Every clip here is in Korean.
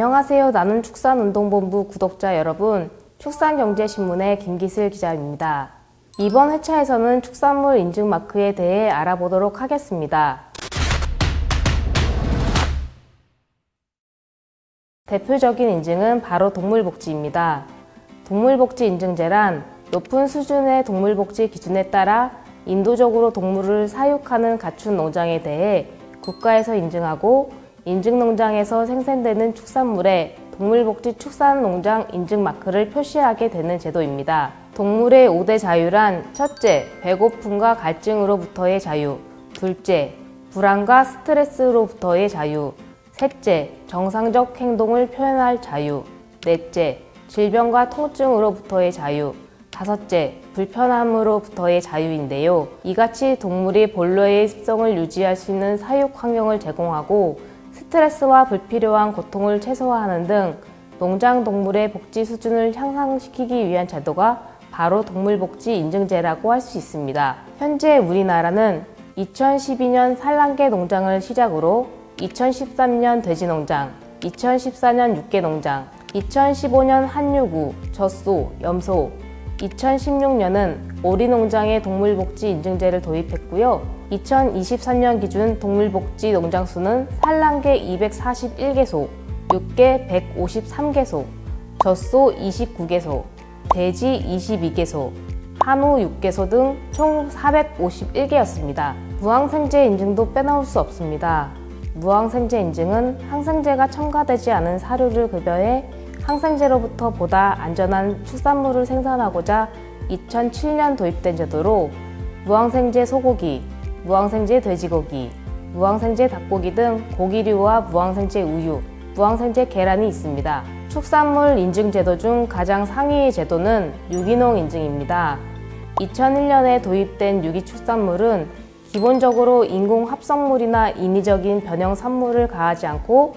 안녕하세요. 나눔 축산운동본부 구독자 여러분. 축산경제신문의 김기슬 기자입니다. 이번 회차에서는 축산물 인증 마크에 대해 알아보도록 하겠습니다. 대표적인 인증은 바로 동물복지입니다. 동물복지 인증제란 높은 수준의 동물복지 기준에 따라 인도적으로 동물을 사육하는 가축 농장에 대해 국가에서 인증하고 인증농장에서 생산되는 축산물에 동물복지 축산농장 인증 마크를 표시하게 되는 제도입니다. 동물의 5대 자유란 첫째, 배고픔과 갈증으로부터의 자유, 둘째, 불안과 스트레스로부터의 자유, 셋째, 정상적 행동을 표현할 자유, 넷째, 질병과 통증으로부터의 자유, 다섯째, 불편함으로부터의 자유인데요. 이같이 동물이 본래의 습성을 유지할 수 있는 사육 환경을 제공하고 스트레스와 불필요한 고통을 최소화하는 등 농장 동물의 복지 수준을 향상시키기 위한 제도가 바로 동물복지 인증제라고 할 수 있습니다. 현재 우리나라는 2012년 산란계 농장을 시작으로 2013년 돼지농장, 2014년 육계농장, 2015년 한유구, 젖소, 염소, 2016년은 오리농장의 동물복지 인증제를 도입했고요. 2023년 기준 동물복지 농장 수는 산란계 241개소, 육계 153개소, 젖소 29개소, 돼지 22개소, 한우 6개소 등 총 451개였습니다. 무항생제 인증도 빼놓을 수 없습니다. 무항생제 인증은 항생제가 첨가되지 않은 사료를 급여해 항생제로부터 보다 안전한 축산물을 생산하고자 2007년 도입된 제도로 무항생제 소고기, 무항생제 돼지고기, 무항생제 닭고기 등 고기류와 무항생제 우유, 무항생제 계란이 있습니다. 축산물 인증 제도 중 가장 상위의 제도는 유기농 인증입니다. 2001년에 도입된 유기축산물은 기본적으로 인공 합성물이나 인위적인 변형 산물을 가하지 않고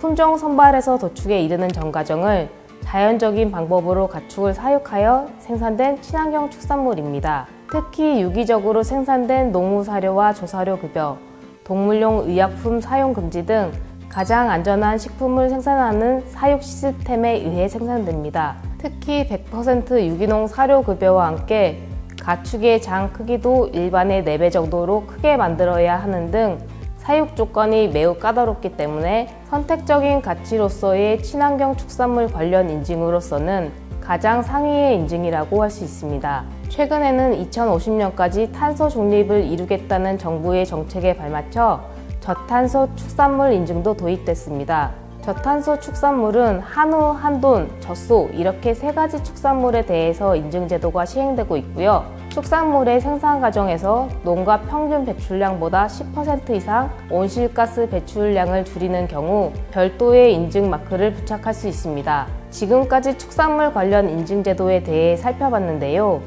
품종 선발에서 도축에 이르는 전 과정을 자연적인 방법으로 가축을 사육하여 생산된 친환경 축산물입니다. 특히 유기적으로 생산된 농우 사료와 조사료 급여, 동물용 의약품 사용 금지 등 가장 안전한 식품을 생산하는 사육 시스템에 의해 생산됩니다. 특히 100% 유기농 사료 급여와 함께 가축의 장 크기도 일반의 4배 정도로 크게 만들어야 하는 등 사육 조건이 매우 까다롭기 때문에 선택적인 가치로서의 친환경 축산물 관련 인증으로서는 가장 상위의 인증이라고 할 수 있습니다. 최근에는 2050년까지 탄소 중립을 이루겠다는 정부의 정책에 발맞춰 저탄소 축산물 인증도 도입됐습니다. 저탄소 축산물은 한우, 한돈, 젖소 이렇게 세 가지 축산물에 대해서 인증 제도가 시행되고 있고요. 축산물의 생산 과정에서 농가 평균 배출량보다 10% 이상 온실가스 배출량을 줄이는 경우 별도의 인증 마크를 부착할 수 있습니다. 지금까지 축산물 관련 인증 제도에 대해 살펴봤는데요.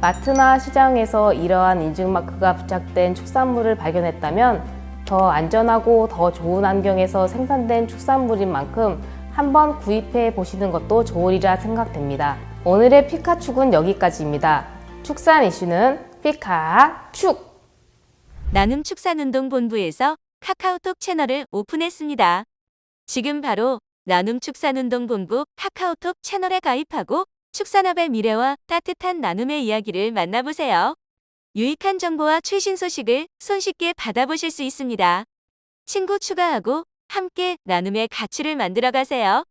마트나 시장에서 이러한 인증 마크가 부착된 축산물을 발견했다면 더 안전하고 더 좋은 환경에서 생산된 축산물인 만큼 한번 구입해 보시는 것도 좋으리라 생각됩니다. 오늘의 피카축은 여기까지입니다. 축산 이슈는 피카축! 나눔 축산운동본부에서 카카오톡 채널을 오픈했습니다. 지금 바로 나눔 축산운동본부 카카오톡 채널에 가입하고 축산업의 미래와 따뜻한 나눔의 이야기를 만나보세요. 유익한 정보와 최신 소식을 손쉽게 받아보실 수 있습니다. 친구 추가하고 함께 나눔의 가치를 만들어 가세요.